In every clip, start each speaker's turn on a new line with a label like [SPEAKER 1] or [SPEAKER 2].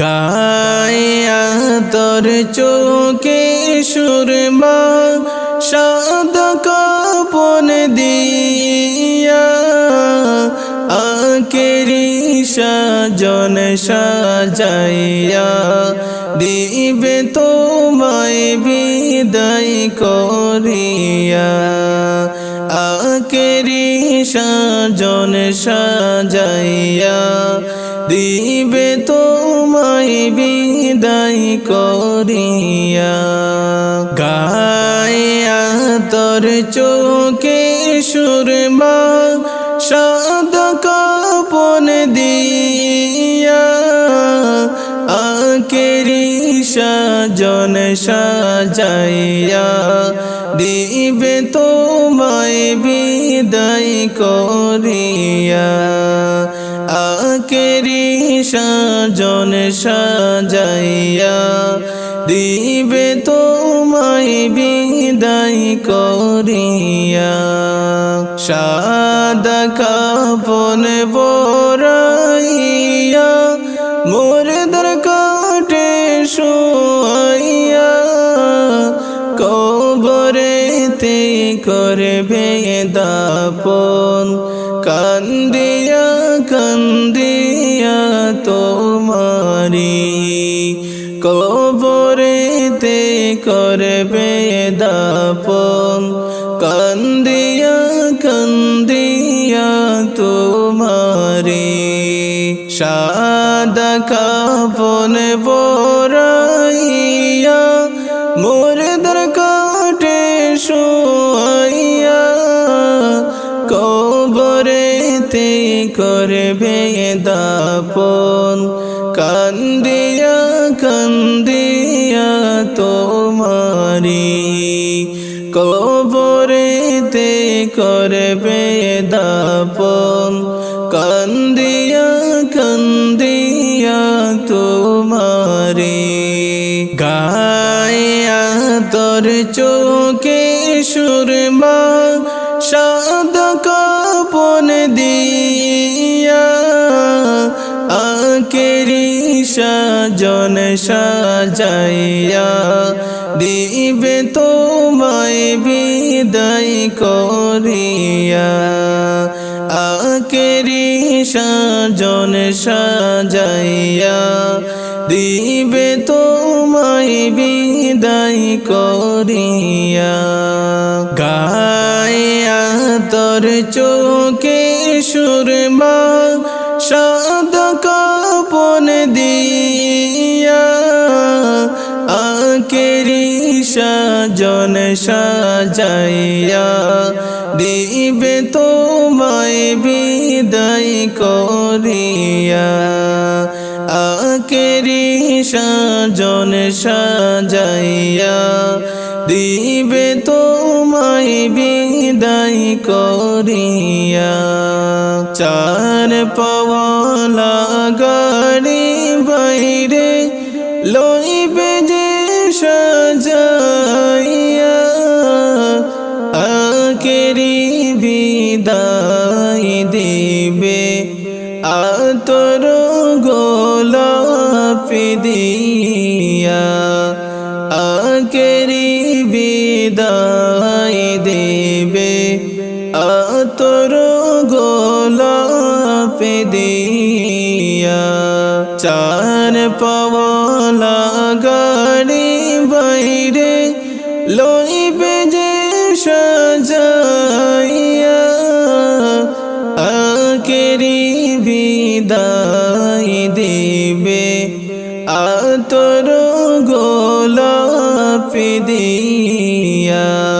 [SPEAKER 1] গায়া তোর চোখে সুরমা সাদ কাপন দিয়া। আকেরি সাজন সাজাইয়া দিবে তোমায় বিদায় করিয়া। আকেরি সাজন সাজাইয়া দিবে তোমায় বিদায় করিয়া গায়া তোর চোখে সুরমা সাদ কাপন দিয়া আকেরি সাজন সাজাইয়া দিবে তোমায় বিদায় করিয়া আকেরি সাজন সাজাইয়া দিবে তোমায় বিদায় করিয়া। সাদা কাপন বরাইয়া মোর দর কাটে শোয়াইয়া কবরেতে করবে দাপন কান্দিয়া তোমারি কবরেতে করবে দাপন, কান্দিয়া কান্দিয়া তোমারি। সাদা কাপন বরাইয়া মোর দর কাটে কবরেতে করবে দাপন কান্দিয়া কান্দিয়া তোমারি। কবরেতে করবে দাপন। কান্দিয়া কান্দিয়া তোমারি। গায়া তোর চোখে সুরমা সাদ কাপন দিয়া। আকেরি সাজন সাজাইয়া দিবে তোমায় বিদায় করিয়া। আকেরি সাজন সাজাইয়া দিবে তোমায় বিদায় করিয়া। গায়া তোর চোখে সুরমা সাদ কাপন দিয়া আকেরি সাজন সাজাইয়া দিবে তোমায় বিদায় করিয়া আকেরি সাজন সাজাইয়া দিবে তোমায় বিদায় করিয়া। চার পাওয়ালা গাড়ি বাইরে লইবে যে সাজাইয়া। আকেরি বিদায় দিবে, আতর গোলাপ দিয়া। দিয়া। চার পাওয়ালা গাড়ি বাইরে লইবে যে সাজাইয়া। আকেরি বিদায় দেবে আতর গোলাপ দিয়া।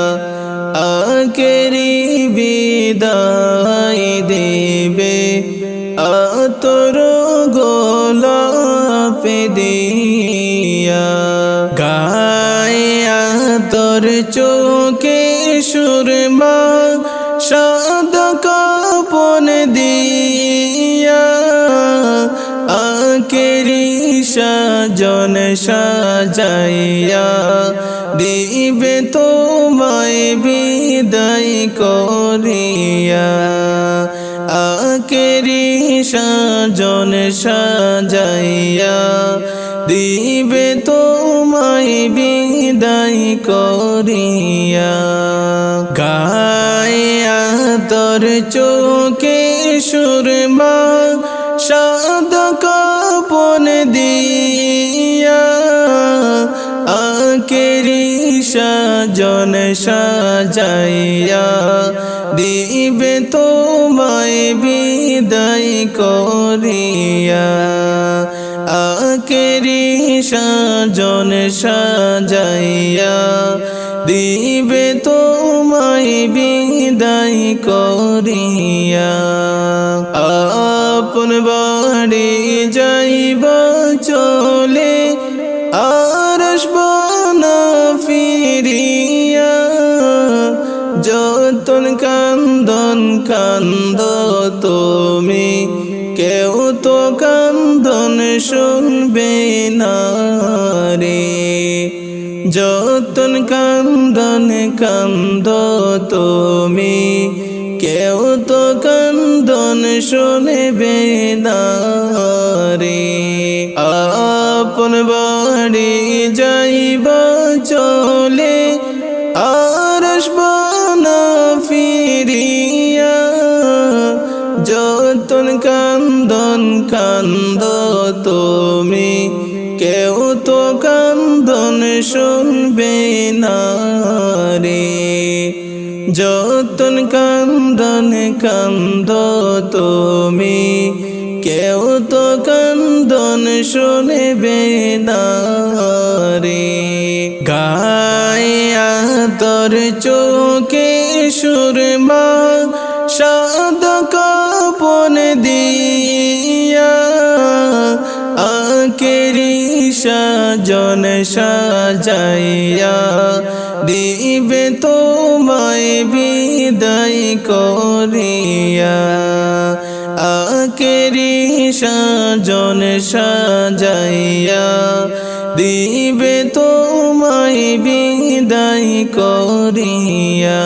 [SPEAKER 1] তোর চোখে সুরমা সাদ কাপন দিয়া। আকেরি সাজন সাজাইয়া দিবে তোমায় বিদায় করিয়া। আকেরি সাজন সাজাইয়া দিবে তোর চোখে সুরমা সাদ কাপন দিয়া। আকেরি সাজন সাজাইয়া দিবে তোমায় বিদায় করিয়া। আকেরি সাজন সাজাইয়া দিবে তোমায় বিদায় করিয়া আপন বাড়ি যাইবা, চলে আর না ফিরিয়া। যতন কান্দন কান্দ তুমি, কেউ তো কান্দন শুনবে না। যতন কান্দন কান্দ তুমি। কেউ তো কান্দন শুনবে না রে। আপন বাড়ি যাইবা চলে, আর না ফিরিয়া। যতন কান্দন কান্দ তুমি না রে যতন কান্দন কান্দ তুমি, কেউ তো কান্দন শুনবে না রে গায়া তোর চোখে সুরমা সাদ কাপন দিয়া আকেরি সাজন সাজাইয়া দিবে তোমায় বিদায় করিয়া। আকেরি সাজন সাজাইয়া দিবে তোমায় বিদায় করিয়া।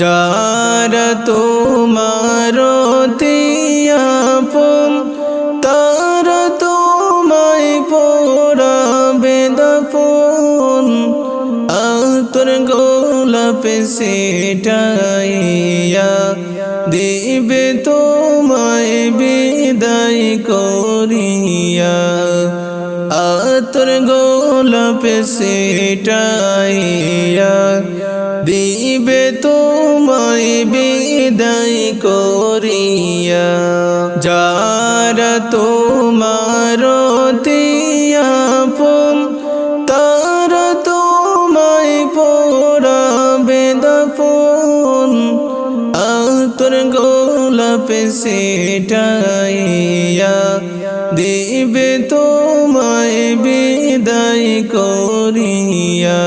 [SPEAKER 1] যার তোমার তিয়াপন আতর গোলাপ সেটাইয়া দিবে তোমায় বিদায় করিয়া। আতর গোলাপ সেটাইয়া দিবে তোমায় বিদায় করিয়া। যার তোমার তিয়াপন সেটাইয়া দিবে তোমায় বিদায় করিয়া।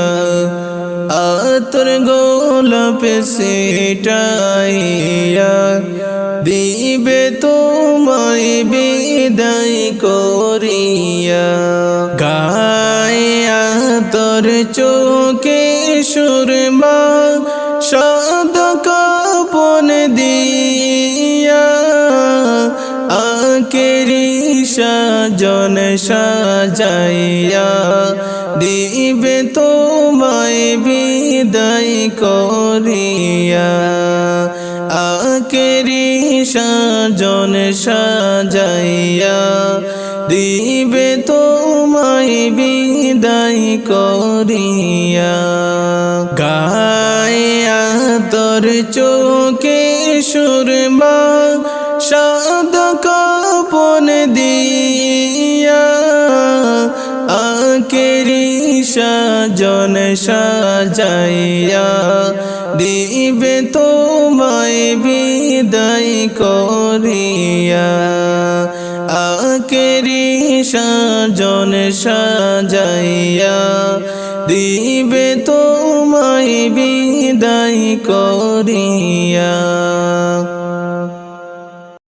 [SPEAKER 1] আতর গোলাপ সেটাইয়া দিবে তোমায় বিদায় করিয়া। গায়া তোর চোখে সুরমা সাজন সাজাইয়া দিবে তোমায় বিদায় করিয়া। আকেরি সাজন সাজাইয়া দিবে তোমায় বিদায় করিয়া। গায়া তোর চোখে সাজন সাজাইয়া দিবে তোমায় বিদায় করিয়া। আকেরি সাজন সাজাইয়া দিবে তোমায় বিদায় করিয়া।